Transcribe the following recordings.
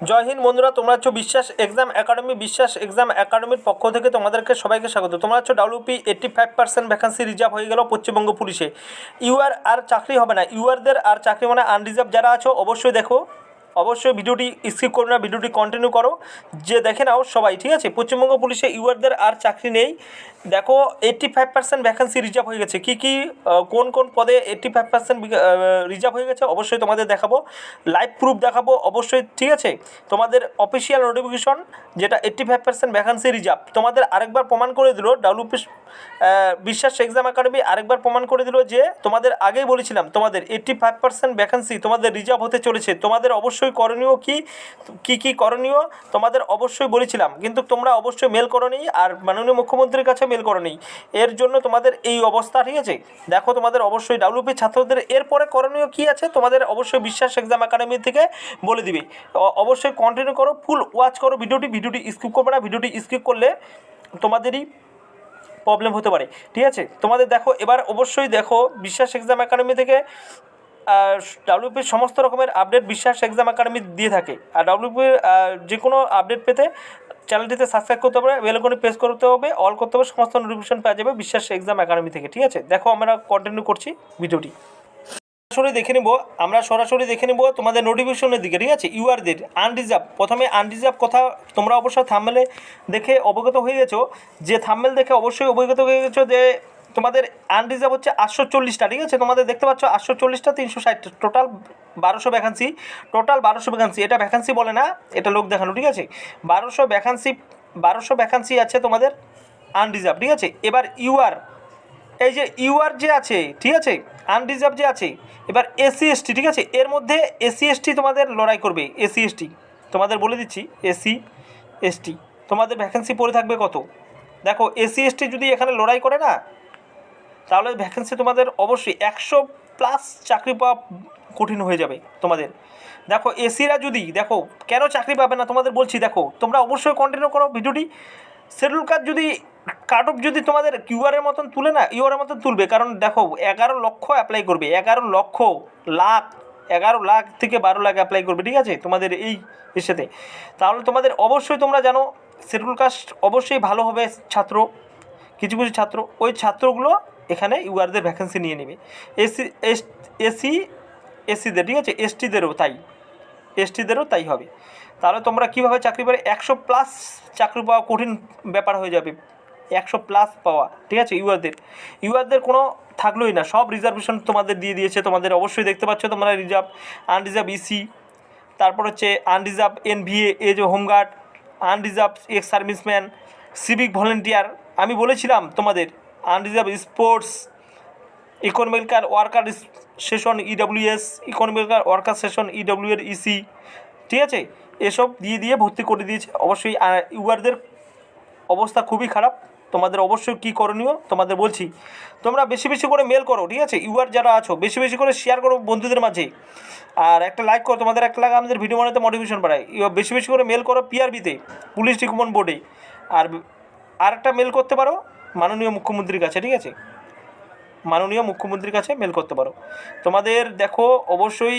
জয় হিন্দ বন্ধুরা, তোমরা হচ্ছে বিশ্বাস এক্সাম একাডেমি, বিশ্বাস এক্সাম একাডেমির পক্ষ থেকে তোমাদেরকে সবাইকে স্বাগত। তোমরা হচ্ছে WP eighty five percent vacancy reserve হয়ে গেল পশ্চিমবঙ্গ পুলিশে। ইউআর আর চাকরি হবে না। ইউআরদের আর চাকরি মানে আনরিজার্ভ যারা আছো, অবশ্যই দেখো। অবশ্যই ভিডিওটি স্কিপ করো না, ভিডিওটি কন্টিনিউ করো। যে দেখে নাও সবাই, ঠিক আছে? পশ্চিমবঙ্গ পুলিশে ইউআরদের আর চাকরি নেই। দেখো eighty five percent vacancy reserve হয়ে গেছে। কী কী কোন কোন পদে এইট্টি ফাইভ পার্সেন্ট রিজার্ভ হয়ে গেছে অবশ্যই তোমাদের দেখাবো। লাইভ প্রুফ দেখাবো অবশ্যই, ঠিক আছে? তোমাদের অফিসিয়াল নোটিফিকেশন যেটা eighty five percent vacancy reserve তোমাদের আরেকবার প্রমাণ করে দিল, ডাব্লিউপি বিশ্বাস এক্সাম একাডেমি আরেকবার প্রমাণ করে দিল যে তোমাদের আগেই বলেছিলাম, তোমাদের এইট্টি ফাইভ পার্সেন্ট ভ্যাকান্সি তোমাদের রিজার্ভ হতে চলেছে। তোমাদের অবশ্যই করণীয় কি কি কি করণীয় তোমাদের অবশ্যই বলেছিলাম, কিন্তু তোমরা অবশ্যই মেল করো করনি আর মাননীয় মুখ্যমন্ত্রীর কাছে মেল করো করনি। এর জন্য তোমাদের এই অবস্থা, ঠিক আছে? দেখো তোমাদের অবশ্যই ডাব্লিউপি ছাত্রদের, এরপরে করণীয় কি আছে তোমাদের অবশ্যই বিশ্বাস এক্সাম একাডেমি থেকে বলে দিবে। অবশ্যই কন্টিনিউ করো ফুল ওয়াচ করো ভিডিওটি ভিডিওটি স্কিপ করবে না, ভিডিওটি স্কিপ করলে তোমাদেরই প্রবলেম হতে পারে। ঠিক আছে? তোমাদের দেখো, এবার অবশ্যই দেখো, বিশ্বাস এক্সাম একাডেমি থেকে ডাব্লিউপির সমস্ত রকমের আপডেট বিশ্বাস এক্সাম একাডেমি দিয়ে থাকে। আর ডাব্লিউপির যে কোনো আপডেট পেতে চ্যানেলটিতে সাবস্ক্রাইব করতে হবে বেলকনি প্রেস করতে হবে অল করতে হবে, সমস্ত নোটিফিকেশন পাওয়া যাবে বিশ্বাস এক্সাম একাডেমি থেকে। ঠিক আছে? দেখো, আমরা কন্টিনিউ করছি ভিডিওটি সরাসরি দেখে নেব, আমরা সরাসরি দেখে নেব তোমাদের নোটিফিকেশনের দিকে, ঠিক আছে? ইউআরদের আনরিজার্ভ প্রথমে আনরিজার্ভ কথা তোমরা অবশ্যই থাম্মেলে দেখে অবগত হয়ে গেছো, যে থাম্মেল দেখে অবশ্যই অবগত হয়ে গেছো যে তোমাদের আনরিজার্ভ হচ্ছে আটশো চল্লিশটা, ঠিক আছে? তোমাদের দেখতে পাচ্ছ আটশো চল্লিশটা, তিনশো ষাট টোটাল বারোশো ভ্যাকান্সি টোটাল বারোশো ভ্যাকান্সি এটা ভ্যাকান্সি বলে না, এটা লোক দেখানো, ঠিক আছে? বারোশো ভ্যাকান্সি বারোশো ভ্যাকান্সি আছে তোমাদের আনরিজার্ভ ঠিক আছে? এবার ইউআর এই যে ইউআর যে আছে, ঠিক আছে? আনরিজার্ভ যে আছে, এবার এসসি এসটি ঠিক আছে? এর মধ্যে এসসি এসটি তোমাদের লড়াই করবে এসসি এসটি তোমাদের বলে দিচ্ছি এসসি এসটি তোমাদের ভ্যাকেন্সি পড়ে থাকবে কত? দেখো এসসি এসটি যদি এখানে লড়াই করে না, তাহলে ভ্যাকেন্সি তোমাদের অবশ্যই একশো প্লাস চাকরি পাওয়া কঠিন হয়ে যাবে তোমাদের। দেখো এসিরা যদি, দেখো, কেন চাকরি পাবে না? তোমাদের বলছি, দেখো, তোমরা অবশ্যই কন্টিনিউ করো ভিডিওটি। শিডিউল কার্ড যদি কাট অফ যদি তোমাদের কিউআরের মতন তুলে না ইউআরের মতন তুলবে। কারণ দেখো, এগারো লক্ষ অ্যাপ্লাই করবে। এগারো লক্ষ লাখ, এগারো লাখ থেকে বারো লাখ অ্যাপ্লাই করবে, ঠিক আছে? তোমাদের এই ইসেতে। তাহলে তোমাদের অবশ্যই তোমরা জানো শিডিউল কাস্ট অবশ্যই ভালো হবে ছাত্র, কিছু কিছু ছাত্র। ওই ছাত্রগুলো এখানে ইউআরদের ভ্যাকেন্সি নিয়ে নেবে। এসি এস এসি এসিদের ঠিক আছে? এসটিদেরও তাই। এসটিদেরও তাই হবে। তাহলে তোমরা কীভাবে চাকরি পাবে? একশো প্লাস চাকরি পাওয়া কঠিন ব্যাপার হয়ে যাবে। একশো প্লাস পাওয়া, ঠিক আছে ইউআরদের ইউআরদের কোনো থাকলোই না, সব রিজার্ভেশন তোমাদের দিয়ে দিয়েছে, তোমাদের অবশ্যই দেখতে পাচ্ছ তোমরা রিজার্ভ আনরিজার্ভ ইসি তারপর হচ্ছে unreserve NVA as home guard unreserve ex serviceman civic volunteer আমি বলেছিলাম তোমাদের unreserve sports economical weaker section EWS economical weaker section ইডব্লিউএর EC ঠিক আছে? এসব দিয়ে দিয়ে ভর্তি করে দিয়েছে। অবশ্যই ইউআরদের অবস্থা খুবই খারাপ। তোমাদের অবশ্যই কী করণীয়? তোমাদের বলছি, তোমরা বেশি বেশি করে মেল করো, ঠিক আছে? ইউআর যারা আছো, বেশি বেশি করে শেয়ার করো বন্ধুদের মাঝে। আর একটা লাইক করো, তোমাদের একটা লাইক আমাদের ভিডিও বানাতে মোটিভেশন বাড়ায়। বেশি বেশি করে মেল করো পিআরবিতে পুলিশ রিক্রুটমেন্ট বোর্ডে আর আর একটা মেল করতে পারো, মাননীয় মুখ্যমন্ত্রীর কাছে, ঠিক আছে? মাননীয় মুখ্যমন্ত্রীর কাছে মেল করতে পারো। তোমাদের দেখো, অবশ্যই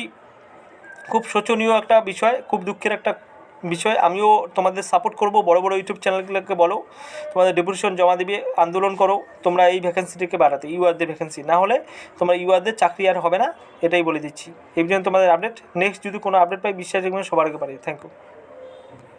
খুব শোচনীয় একটা বিষয়, খুব দুঃখের একটা বিষয় আমিও তোমাদের সাপোর্ট করব। বড় বড় ইউটিউব চ্যানেলগুলোকে বলো, তোমাদের ডেপুটেশন জমা দিবে, আন্দোলন করো, তোমরা এই ভ্যাকেন্সিটিকে বাড়াতে ইউআরদের ভ্যাকেন্সি না হলে তোমরা ইউআরদের চাকরি আর হবে না, এটাই বলে দিচ্ছি। এই জন্য তোমাদের আপডেট নেক্সট যদি কোনো আপডেট পাই, বিশ্বাস সবার আগে পারি। Thank you